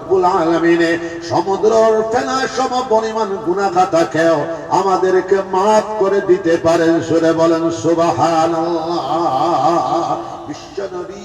রব্বুল আলমিনে, সমুদ্রর ফেনা সম পরিমাণ খাতা খেও আমাদেরকে মাফ করে দিতে পারেন। সুরে বলেন বিশ্ব বিশ্বনবী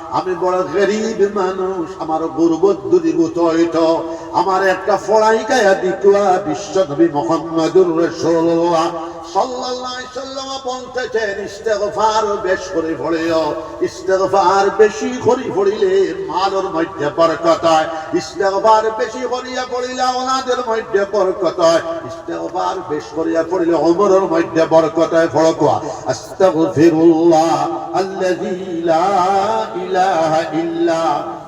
আমি বড় গরিব মানুষ, আমার গুরবত দূরীভূত হইত আমার একটা ফড়াই গায়া দিকুয়া বিশ্ব নবী মোহাম্মদুর সাল্লাল্লাহু বলতেছেন ইস্তেগফার বেশ করে পড়িও, ইস্তেগফার বেশি করে পড়িলে মালের মধ্যে বরকত হয়, ইস্তেগফার বেশি করিয়া পড়িলে ওনাদের মধ্যে বরকত হয়, ইস্তেগফার বেশ করিয়া পড়িলে ওমরের মধ্যে বরকত হয় ফড়কুয়া আস্তাগফিরুল্লাহ আল্লাযী লা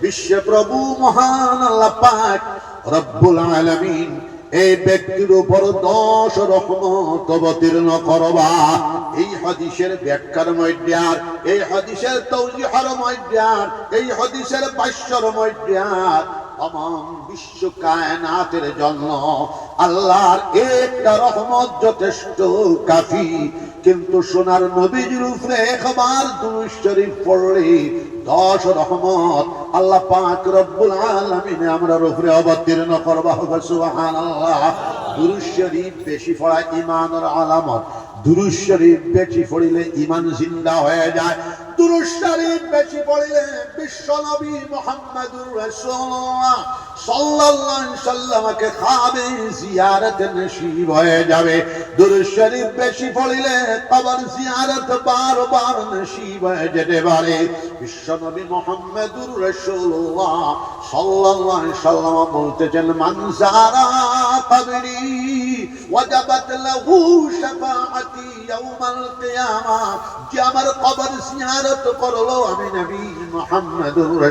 বিশ্ব প্রভু মহান আল্লাহ পাক রব্বুল আলামিন এই ব্যক্তির উপর দশ রহমত অবতীর্ণ করবা। এই হাদিসের ব্যাখ্যার মধ্যে এই হাদিসের তৌজিহার মধ্যে আর, এই হাদিসের বাস্যর মধ্যে আর তমাম বিশ্ব কায়নাতের জন্য আল্লাহর একটা রহমত যথেষ্ট কাফি। কিন্তু সোনার নবীজির উপরে একবার দুরূদ শরীফ পড়লে দশ রহমত আল্লাহ পাক রব্বুল আলামিন আমরা উপরে অবতীর্ণ করবা। হবে সুবহানাল্লাহ। দুরূদ শরীফ বেশি পড়া ঈমানের আলামত। দুরূদ বেশি পড়িলে ঈমান জিন্দা হয়ে যায়। দুরূদ শরীফ বেশি পড়লে বিশ্ব নবী মোহাম্মদুর রাসূলুল্লাহ। সাল্লামকে খাবে, জিয়ারত নসিব হয়ে যাবে। দুরূদ শরীফ বেশি পড়িলে জিয়ারত বারবার নসিব হয়ে যেতে পারে। বিশ্ব নবী মুহাম্মদুর সাল্লাল্লাহু সাল্লাম বলতেছেন, মান কবরি ওয়াজাবাত লাহু শাফাআতি ইয়াউমাল কিয়ামা। যে আমার কবর জিয়ারত করল, আমি নবী মুহাম্মদুর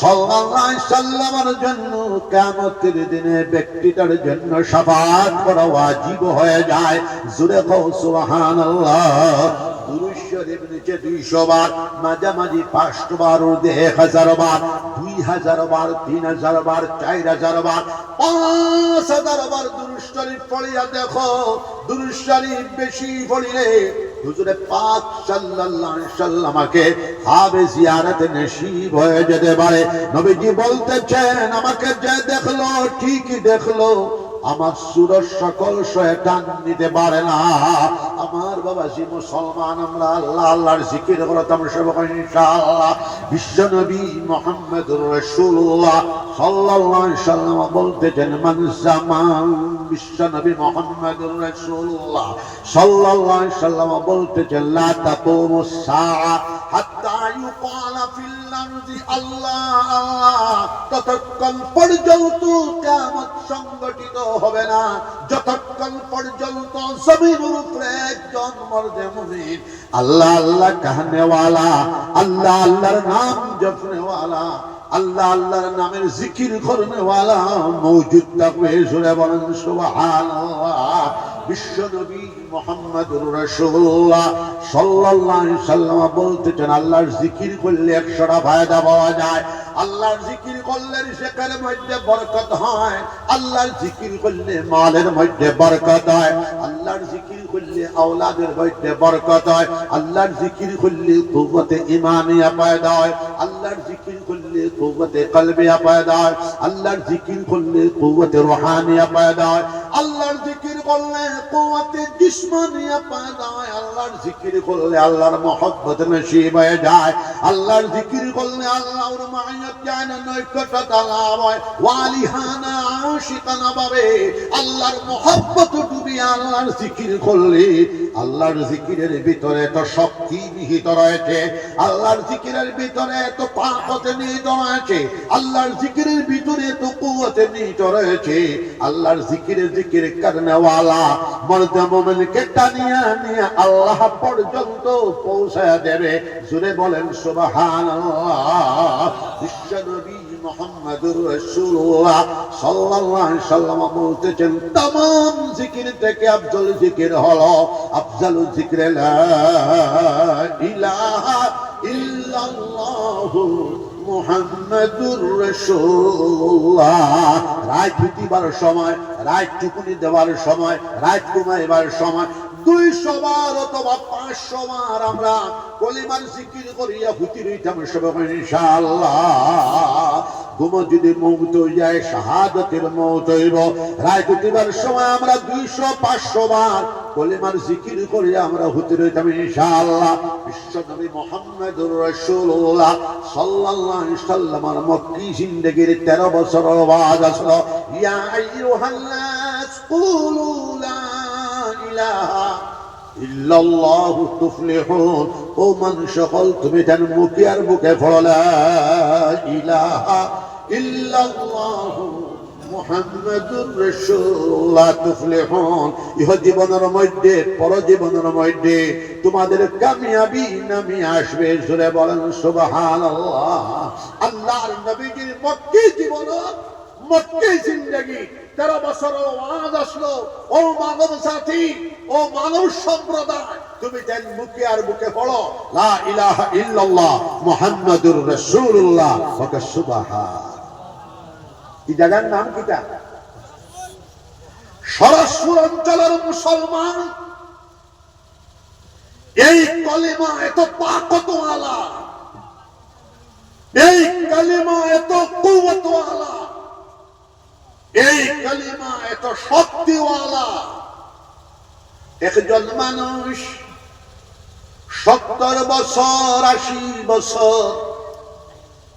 সাল্লাল্লাহু আলাইহি সাল্লামের জন্য কেমতের দিনে ব্যক্তিটার জন্য সবার করা ওয়াজিব হয়ে যায়। জুড়ে কৌ দুই হাজার বার, তিন হাজার বার, চার হাজার বার, পাঁচ হাজার বার পড়িয়া বেশি পড়িলে হবে জিয়ারতে নসিব হয়ে যেতে পারে। নবীজি বলতেছেন, আমাকে যে দেখল, ঠিকই দেখল। আমার সুরর সকল শয়তান নিতে পারে না। আমার বাবা জি মুসলমান, আমরা আল্লাহ আল্লাহর জিকির করতাম সেবক ইনশাআল্লাহ। বিশ্ব নবী মুহাম্মদুর রাসূলুল্লাহ সাল্লাল্লাহু আলাইহি সাল্লাম বলতেছেন, মান জামান বিশ্ব নবী মুহাম্মদুর রাসূলুল্লাহ সাল্লাল্লাহু আলাইহি সাল্লাম বলতেছেন, লা তাকুমুস সাআ আরদি আল্লাহ ততক্ষণ পর্যন্ত কিয়ামত সংগঠিত হবে না, যতক্ষণ পর্যন্ত জমিনের উপরে একজন মর্দে মুমিন আল্লাহ আল্লাহ কাহনেওয়ালা, আল্লাহ, আল্লাহর নাম জপনেওয়ালা, আল্লাহ, আল্লাহর নামের জিকির করনেওয়ালা মৌজুদ থাকবে সুরে বলেন সুবহানাল্লাহ। বিশ্ব নবী আল্লাহর জিকির করলে একশোটা ফায়দা পাওয়া হয়। আল্লাহর জিকির করলে মালের মধ্যে বরকত হয়। আল্লাহর জিকির করলে আওলাদের মধ্যে বরকত হয়। আল্লাহর জিকির করলে কুওয়াতে ঈমানিয়া পয়দা হয়। আল্লাহর জিকির করলে কুওয়াতে কলবিয়া পয়দা হয়। আল্লাহর জিকির করলে কুওয়াতে রুহানিয়া পয়দা হয়। আল্লাহর জিকির হয় আল্লাহর জিকির করলে আল্লাহর মহব্বত নসিব হয়ে যায়। আল্লাহর জিকির করলে আল্লাহর মায়াত যায় না নৈকটতা লাভ হয়। ওয়ালিহানা আশিকানা আল্লাহর মহব্বত আল্লাহর জিকির করলে আল্লাহর জিকিরের ভিতরে তো শক্তি নিহিত রয়েছে। আল্লাহর জিকিরের ভিতরে তো তাকত নিহিত রয়েছে। আল্লাহর জিকিরের ভিতরে তো কুয়াতে নিহিত রয়েছে। আল্লাহর জিকিরের জিকির করনেওয়ালা, মর্দ মোমেনকে টানিয়া নিয়ে আল্লাহ পর্যন্ত পৌঁছায় দেবে। জুড়ে বলেন সুবাহান বিশ্বনবী সাল্লাম বলতেছেন জিকির থেকে আফজল জিকির হলো। আফজল জিকির লা ইলাহা ইল্লাল্লাহু মুহাম্মাদুর রসুল্লাহ রাত দিবার সময় রাত টুকুনি দেওয়ার সময় রাত ঘুমাইবার সময় দুই সবার অথবা আমরা করিয়া সময় আমরা দুইশো, পাঁচশো বার কলিমার জিকির করিয়া আমরা হুতি রইতাম ইনশাআল্লাহ। বিশ্ব নবী মোহাম্মদুর রাসূলুল্লাহ সাল্লাল্লাহু মক্কি জিন্দেগির 13 বছর ওয়াজ আসলো, ইয়া ইল্লাল্লাহু তুফলিহুন। ও মান সকল, তুমি যেন মুখে আর বুকে ফলা ইলাহা ইল্লাল্লাহু মুহাম্মাদুর রাসূলুল্লাহ তুফলিহুন। ইহ জীবনের মধ্যে পর জীবনের মধ্যে তোমাদের কামিয়াবি নামি আসবে, জোরে বলেন সুবহানাল্লাহ। আল্লাহর নবীজির মক্কি জীবন মক্কি জিন্দেগি। তেরো বছর ওয়াজ আসলো, ও মানব সাথী ও মানব সম্প্রদায়, তুমি যেন বুকে আর বুকে পড়ো, লা ইলাহা ইল্লাল্লাহ মুহাম্মাদুর রাসূলুল্লাহ, ওকে সুবহান। এই জায়গার নাম কিটা? সরস্বর অঞ্চলের মুসলমান। এই কলিমা এত পাকতওয়ালা। এই কালিমা এত কুওয়াতওয়ালা। এই কালিমা এত শক্তিওয়ালা। একজন মানুষ সত্তর বছর, আশি বছর,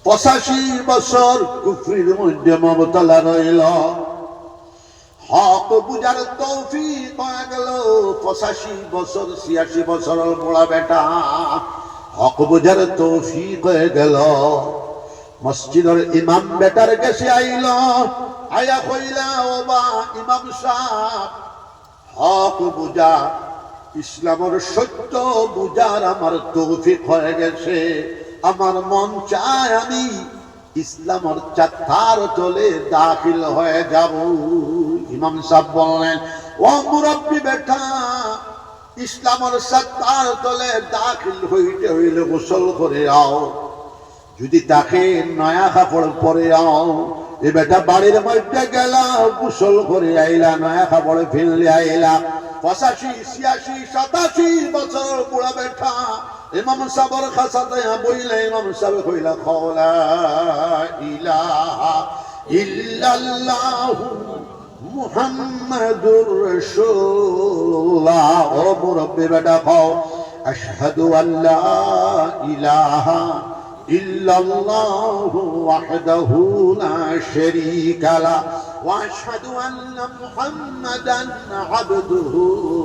পঁচাশি বছর কুফরির মধ্যে মমতলা রইল। হক বুঝার তৌফিক হয়ে গেল। পঁচাশি বছর, ছিয়াশি বছর বড়া বেটা। হক বুঝার তৌফিক হয়ে গেল। মসজিদের ইমাম বেটার কাছে আইল। আয়া কইলা, ও বা ইমাম সাহেব, হক বুঝা, ইসলামের সত্য বুঝার আমার তৌফিক হয়ে গেছে। আমার মন চায় আমি ইসলামের চাত্তার চলে দাখিল হয়ে যাব। ইমাম সাহেব বললেন, ও মুরব্বী বেটা, ইসলামের সত্তার তলে দাখিল হইতে হইলে গোসল করে আও। যদি তাকে নয়া কাপড় পরে আও, এ বেটা বাড়ির মধ্যে গেলা, গোসল করে আইলা, নয়া কাপড় ফিরলে আইলা। পঁচাশি, ছিয়াশি, সাতাশি বছর বুড়া বেঠা ইমাম সাবর খাসাতে বইলে ইমাম সাহেব কইলা খলা ইলাহা ইল্লাল্লাহু মুহাম্মাদুর রাসূলুল্লাহ। ও মুরব্বি বেটা খাও আশহাদু আল্লা ইলাহা ইল্লাল্লাহু ওয়াহদাহু লা শারীকা লা واشهد ان محمدا عبده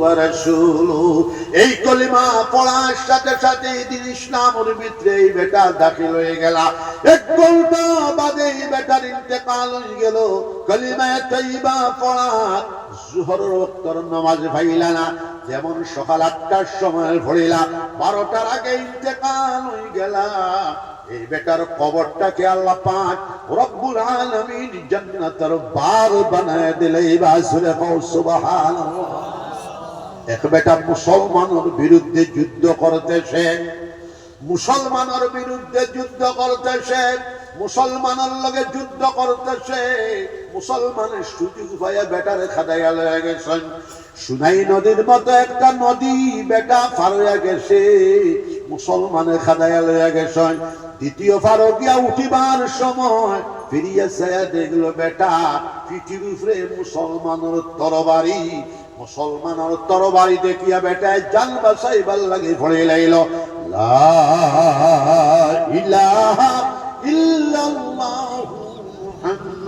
ورسوله এই কলিমা পড়ার সাথে সাথে দিন ইসলামের ভিতরে এই বেটা দাখিল হয়ে গেল এক ঘন্টা বাদে এই বেটার ইন্তেকাল হয়ে গেল কলিমা তৈবা পড়া জোহরের ওক্তর নামাজ ভাইলা না যেমন সকাল আটটার সময় পড়িলা বারোটার আগে ইন্তেকাল হয়ে গেলা এই বেটার কবরটাকে আল্লাহ পাক রব্বুল আলামিন জান্নাতের বার বানায় দিলে বাসুরে সুবহানাল্লাহ। এক বেটা মুসলমানের বিরুদ্ধে যুদ্ধ করতেছে, মুসলমানের বিরুদ্ধে যুদ্ধ করতেছে, মুসলমানের লগে যুদ্ধ করতেছে, মুসলমানের সুযোগ পাইয়া বেটারে খাদাইয়া লয়ে গেছেন। সুনাই নদীর মতো একটা নদী বেটা ফারুয়া গেছে। মুসলমানের খাদাইয়া লয়ে গেছেন দ্বিতীয় ফারুকিয়া উঠিবার সময় ফিরিয়া ছায়া দেখল বেটা পিঠির উপরে মুসলমানের তরবারি। মুসলমানের তরবারি দেখিয়া বেটায় জান বাসাইবার লাগে পড়ে লাইল। ইল্লাল্লাহু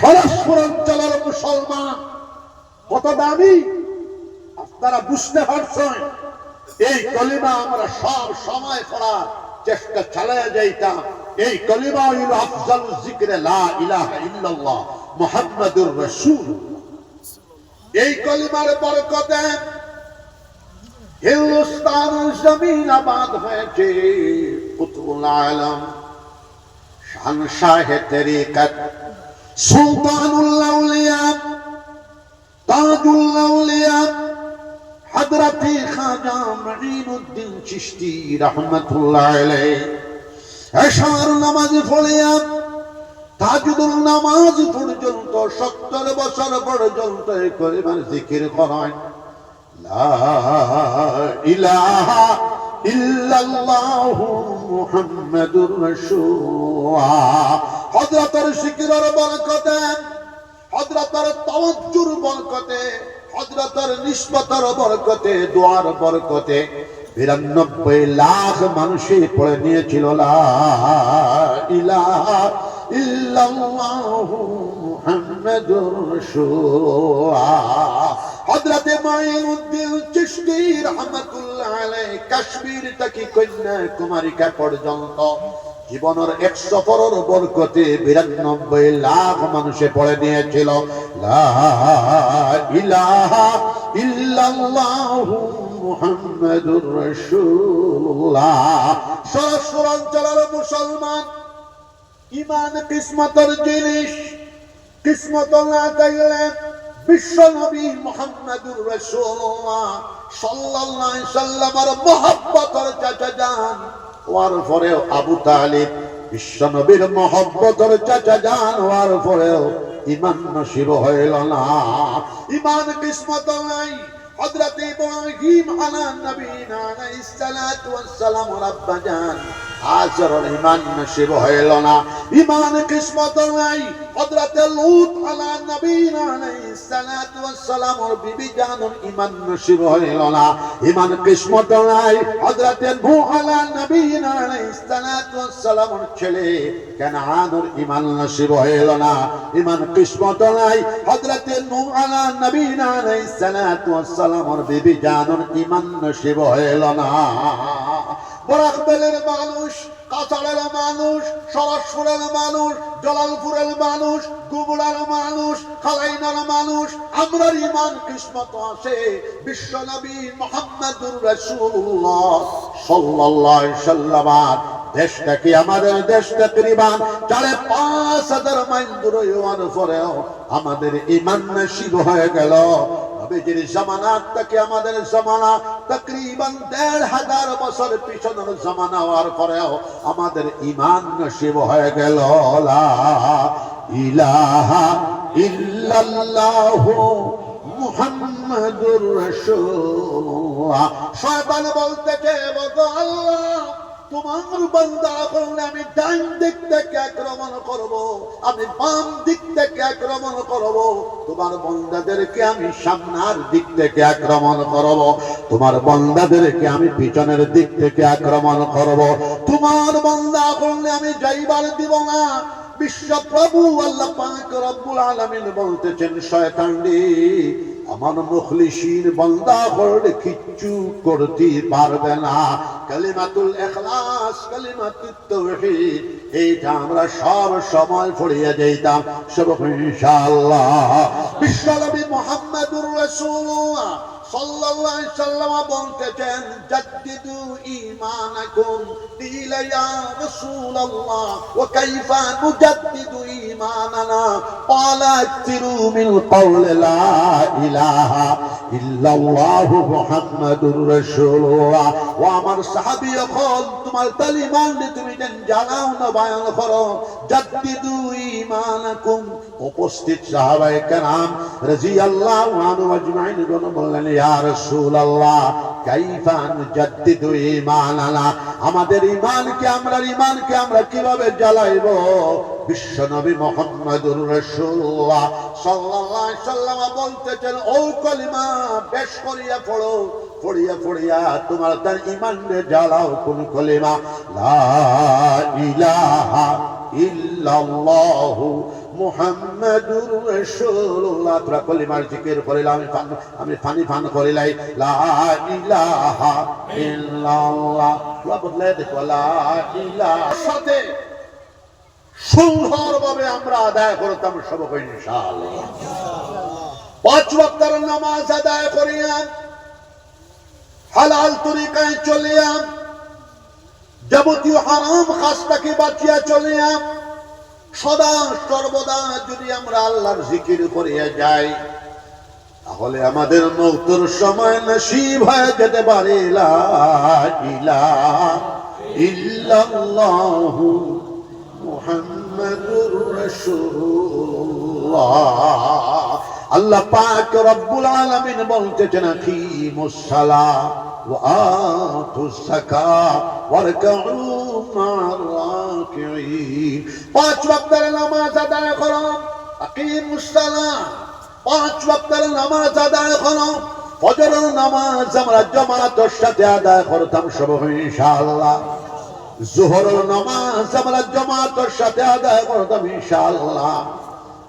সরস্বর অঞ্চলের মুসলমান। কত দামি? আপনারা বুঝতে পারছেন এই কলিমা আমরা সব সময় পড়ার চেষ্টা চালিয়ে যাইতাম। এই কলিমা হইল আফজাল জিক্রে লা ইলাহা ইল্লাল্লাহ মুহাম্মাদুর রাসূল এই কলিমার বরকতে হিন্দুস্তান জমিন আবাদ হয়েছে কুতুবুল আলম। শানশাহ তরিকত সুলতানুল আউলিয়া তাজুল আউলিয়া হযরতে খাজা মঈনুদ্দিন চিশতি রাহমাতুল্লাহ আলাইহি। এশার নামাজ পড়িয়া তাজুদুল নামাজ পর্যন্ত, সত্তর বছর পর্যন্ত করে মানে জিকির করায় ইলাহা ইল্লাল্লাহু মুহাম্মাদুর রাসূলুল্লাহ। হযরতের জিকিরের বরকতে, হযরতের তাওয়াজ্জুর বরকতে, হযরতের নিসবতের বরকতে, দোয়ার বরকতে বিরানব্বই লাখ মানুষই পড়ে নিয়েছিল, লা ইলাহা ইল্লাল্লাহু মুহাম্মাদুর রাসূলুল্লাহ। কাশ্মীর থেকে কন্যাকুমারিকা পর্যন্ত? জীবনের বরকতে বিরানব্বই লাখ মানুষে পড়ে নিয়েছিল। মুসলমান ইমান কিসমতের জিনিস, কিসমত না চাইলে বিশ্ব মোহাম্মদুর রাসূলুল্লাহ সাল্লাল্লাহু আলাইহি সাল্লামের মহব্বতের চাচা যান হওয়ার পরেও আবু তালিব বিশ্ব মহব্বতের চাচা যান হওয়ার পরেও ইমান নসিব হইল না। ইমান কিসমত নাই। হযরত ইব্রাহিম আলা নবীনা আলাইহিস সালাতু ওয়াস সালাম রাব্বা জান আজরের ইমান নসিব হইল না। ইমান কিসমত নাই। হযরত লূত আলা নবীনা আলাইহিস সালাতু ওয়াস সালাম ওর বিবি জানুর ইমান নসিব হইল না। ইমান কিসমত নাই। হযরত নূহ আলা নবীনা আলাইহিস সালাতু ওয়াস সালাম ওর ছেলে নসিব হইল না। কিসমত নাই। হযরত নূহ আলা নবীনা আলাইহিস সালাতু ওয়াস সালাম ওর বিবি জানুর ইমান নসিব হইল না। বরাকবেলের মানুষ কাছাড়ের মানুষ, সরসপুরের মানুষ, জলালপুরের মানুষ গুবুড়ার মানুষ, খালাইনার মানুষ, আমরার ইমান কিসমত আছে। বিশ্ব নবী মোহাম্মদুর রাসূলুল্লাহ সাল্লাল্লাহু আলাইহি সাল্লাম। দেশটা কি আমাদের দেশ তকরিবান সাড়ে পাঁচ হাজার মাইল দূরে আমাদের ইমান নসিব হয়ে গেল। নবীজির জামানাত থেকে আমাদের জামানা তকরিবান দেড় হাজার বছর পিছনের জামানা হওয়ার পরেও আমাদের ইমান নসিব হয়ে গেল ইলাহা ইল্লাল্লাহু মুহাম্মাদুর রাসূলুল্লাহ। শয়তান বলতো আল্লাহ তোমার বান্দা করলে আমি ডান দিক থেকে আক্রমণ করব, আমি বাম দিক থেকে আক্রমণ করব, তোমার বন্দাদেরকে আমি সামনের দিক থেকে আক্রমণ করব, তোমার বন্দাদেরকে আমি পিছনের দিক থেকে আক্রমণ করব, তোমার বন্দা করলে আমি যাইবার দিব না। বিশ্ব প্রভু আল্লাহ পাক রব্বুল আলামিন বলতেছেন শয়তান আমার মুখলিসির বন্দা করলে কিচ্ছু করতে পারবে না। কালিমাতুল এখলাস কালিমাতুল তৌহিদ এইটা আমরা সব সময় ফড়িয়ে দিতাম। সব ইনশাআল্লাহ বিশ্বনবী মুহাম্মাদুর রাসূলুল্লাহ সাল্লাল্লাহু আলাইহি সাল্লাম বলতেছেন, জাদ্দিদু ঈমানাকুম ইলা ইয়া রাসূলুল্লাহ, ওয়া কাইফা নুজাদ্দিদু إيماننا قال اكثروا من قول لا إله إلا الله محمد رسول الله وأمر صحابي يقول তোমার তালিমান তুমি যেন জানাও না বয়ান করো জাদ্দিদু ঈমানাকুম উপস্থিত সাহাবায়ে কেরাম রাদিয়াল্লাহু আনহু আজমাইন গণ বললেন ইয়া রাসূলুল্লাহ কাইফা নুজাদ্দিদু ঈমানানা আমাদের ঈমানকে আমরা ঈমানকে আমরা কীভাবে জ্বালাইব? বিশ্ব নবী মোহাম্মদুর রাসূলুল্লাহ সাল্লাল্লাহু আলাইহি সাল্লাম বলতেছেন, ও কলিমা, বেশ করিয়া পড়ো, পড়িয়া পড়িয়া তোমার তার ঈমান জ্বালাও কোন কলিমা। লা ইলাহা ইল্লাল্লাহু মুহাম্মাদুর রাসূলুল্লাহ। তোরা কলিমার জিকির আমি পান আমি পানি পান করিলাই। লা ইলাহা ইল্লাল্লাহ। তোরা বদলে দেখো, লা ইলাহা। সাথে সুন্দরভাবে আমরা আদায় করতাম সব ইনশাআল্লাহ। পাঁচ ওয়াক্তের নামাজ আদায় করিয়া, হালাল তরিকায় চলিয়া, যাবতীয় হারাম খাস্তাকে বাঁচিয়া চলিয়া সদা সর্বদা যদি আমরা আল্লাহর জিকির করিয়া যাই, তাহলে আমাদের মৌতর সময় নসিব হয়ে যেতে পারে। ইল্লাল্লাহু মুহাম্মাদুর আল্লাহ পাক রব্বুল আলামিন বলতেছেন, আকিমুস সালাহ ওয়া পাঁচ ওয়াক্তের নামাজ আদায় করো, আকিমুস সালাহ পাঁচ ওয়াক্তের নামাজ আদায় করো, ফজরের নামাজ আমরা জামাতের সাথে আদায় করতাম সব ইনশাআল্লাহ। নামাজ আমরা সাথে আদায় করতাম, ইনশাআল্লাহ।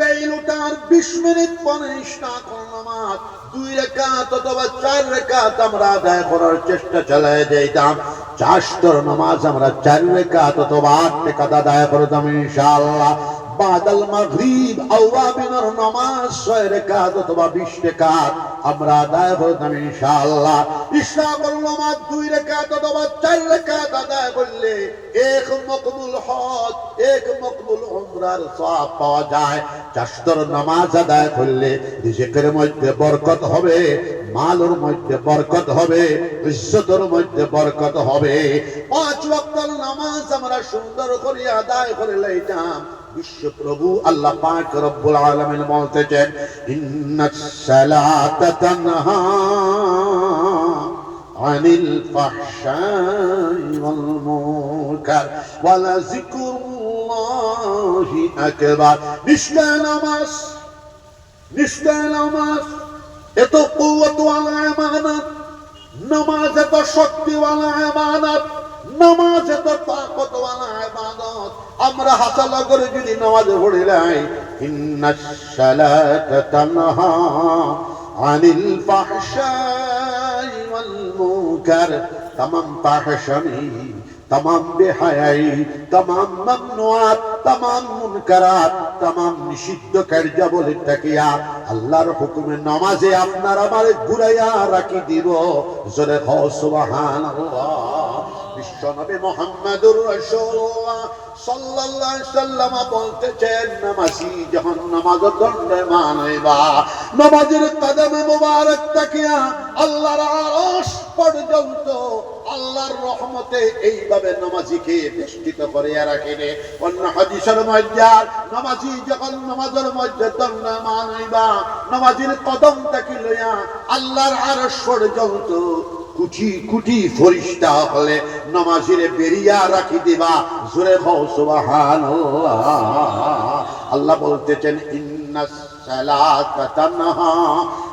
বেইলুটার বিশ মিনিট পরে কোন নামাজ দুই রেখাত অথবা চার রেখাত আমরা আদায় করার চেষ্টা চালিয়ে যাইতাম। চাষতর নামাজ আমরা চার রেখাত অথবা আট রেখাত আদায় করতাম ইনশাআল্লাহ। বাদাল মাগরিব, আওয়াবিনের নামাজ ছয় রেখাত অথবা বিশ রেখাত। আমরা আদায় করতাম ইনশাআল্লাহ। ইশরা কোন নামাজ দুই রেখাত অথবা চার রেখাত আদায় করলে এক মকবুল হজ, এক মকবুল উমরার সওয়াব পাওয়া যায়। চাষতর নামাজ আদায় করলে রিজিকের মধ্যে বরকত হবে, মালের মধ্যে বরকত হবে, ইজ্জতের মধ্যে বরকত হবে। পাঁচ ওয়াক্তের নামাজ আমরা সুন্দর করে আদায় করে লইতাম বিশ্ব প্রভু আল্লাহ পাক রব্বুল আলামিন বলতেছেন, ইন্নাস তানহা عن الفحشاء والمنكر ولذكر الله أكبر নিশ্চয় নামাজ নিশ্চয় নামাজ এত কৌয়াতওয়ালা আমানত নামাজ এত শক্তিওয়ালা আমানত নামাজ এত তাকতওয়ালা ইবাদত আমরা হাসাল করে যদি নামাজে পড়ি নাই ইন্নাস সালাতা তানহা عن الفحشاء والمنكر تمام فحشني تمام بحياي تمام ممنوعات تمام منكرات তামাম নিষিদ্ধ কার্যাবলীর থাকিয়া আল্লাহর হুকুমে নামাজে আপনার আমার ঘুরাইয়া রাখি দিব জোরে হ সুবহানাল্লাহ বিশ্বনবী মুহাম্মদুর রাসূলুল্লাহ সাল্লাল্লাহু আলাইহি সাল্লাম বলতেছেন, নামাজি যখন নামাজ দণ্ডে মানবা নামাজের কদমে মুবারক তাকিয়া আল্লাহর আরশ পর্যন্ত আল্লাহর রহমতে এইভাবে নামাজিকে বেষ্টিত করে রাখে রে অন্য হাদিসের মধ্যে নামাজি যখন নামাজের মধ্যে দণ্ডমান হইবা। নামাজির কদম তাকি লইয়া আল্লাহর আরশ পর্যন্ত কুচি কুটি ফরিস্তা হলে নমাজিরে বেরিয়া রাখি দিবা। জোরে হও সুবাহান আল্লাহ বলতেছেন, ইন্নাস সালাত তানহা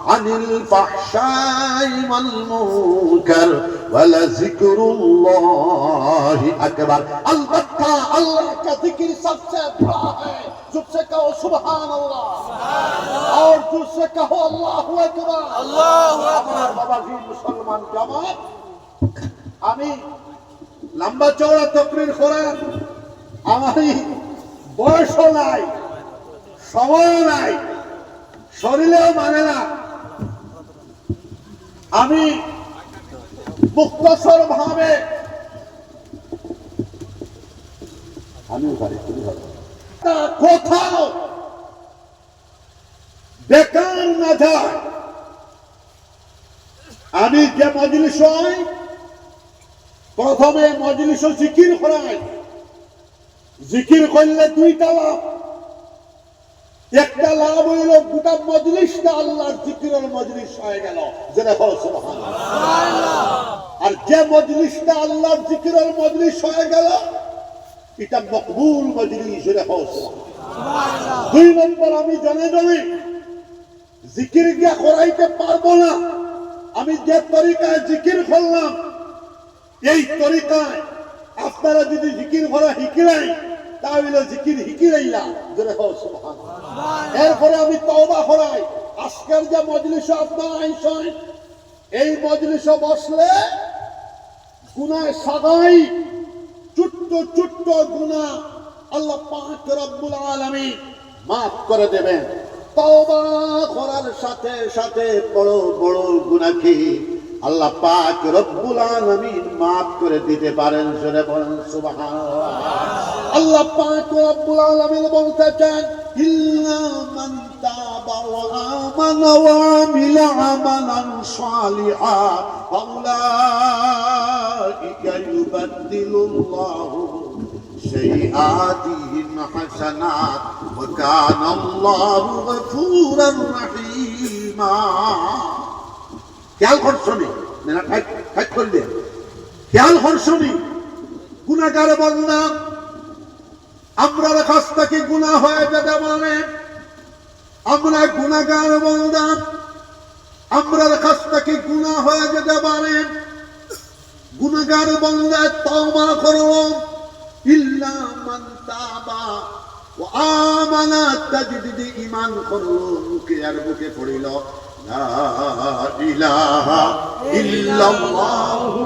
عن الفحشاء والمنكر ولذكر الله أكبر البتة الله کا ذکر سب سے بڑا ہے جب سے کہو سبحان اللہ اور جب سے کہو اللہ اکبر اللہ اکبر بابا جی مسلمان جماعت আমি লম্বা চওড়া তকরির করার আমারই বয়সও নাই সময় নাই শরীরেও মানে না আমি মুক্তসর ভাবে আমি কোথাও বেকার না যায়। আমি যে মজলিস হয় প্রথমে মজলিস জিকির করাই। জিকির করলে দুইটা লাভ। একটা লাভ হইল গোটা মজলিসটা আল্লাহর জিকিরের মজলিস হয়ে গেল যেটা হল সুবহানাল্লাহ। আর যে মজলিসটা আল্লাহর জিকিরের মজলিস হয়ে গেল এটা মকবুল মজলিস যেটা হল। দুই নম্বর আমি জানে জানি জিকির গিয়া করাইতে পারব না আমি যে তরিকায় জিকির করলাম এই তরিকায় আপনারা যদি জিকির করা হিকিলাই তাহলে জিকির হিকিরাইলাম যেটা হল সুবহানাল্লাহ। এরপরে আমি তওবা করাই। আজকের যে মজলিস আপনার আইসন এই মজলিসে বসলে গুনায় সাদাই ছোট্ট ছোট্ট গুনাহ আল্লাহ পাক রব্বুল আলামিন মাফ করে দেবেন। তওবা করার সাথে সাথে বড় বড় গুনাহকে আল্লাহ পাক রব্বুল আলামিন maaf করে দিতে পারেন শুনে বলেন, সুবহানাল্লাহ। আল্লাহ পাক রব্বুল আলামিন বলতে চান, ইল্লা মান তাবা ওয়া আমানা ওয়া আমিলা আমালান সালিহা, ফাউলাইকা ইউবাদদিলুল্লাহু সাইয়্যাতিহিম হাসানাত, ওয়া কানা আল্লাহু গফুরার রহিমা। খেয়াল করছনি না খাট করলে খেয়াল করছনি গুণাগার বলনা আমরা কাছ থেকে গুণা হয়ে যেতে পারে আমরা গুণাগার বলনা আমরা কাছ থেকে গুণা হয়ে যেতে পারে গুণাগার বলনা তওবা করো ইল্লা মান তাবা ও আমানা, তাজদিদ ঈমান করল, মুখে আর মুখে পড়িল। ইলাহা ইল্লাল্লাহু।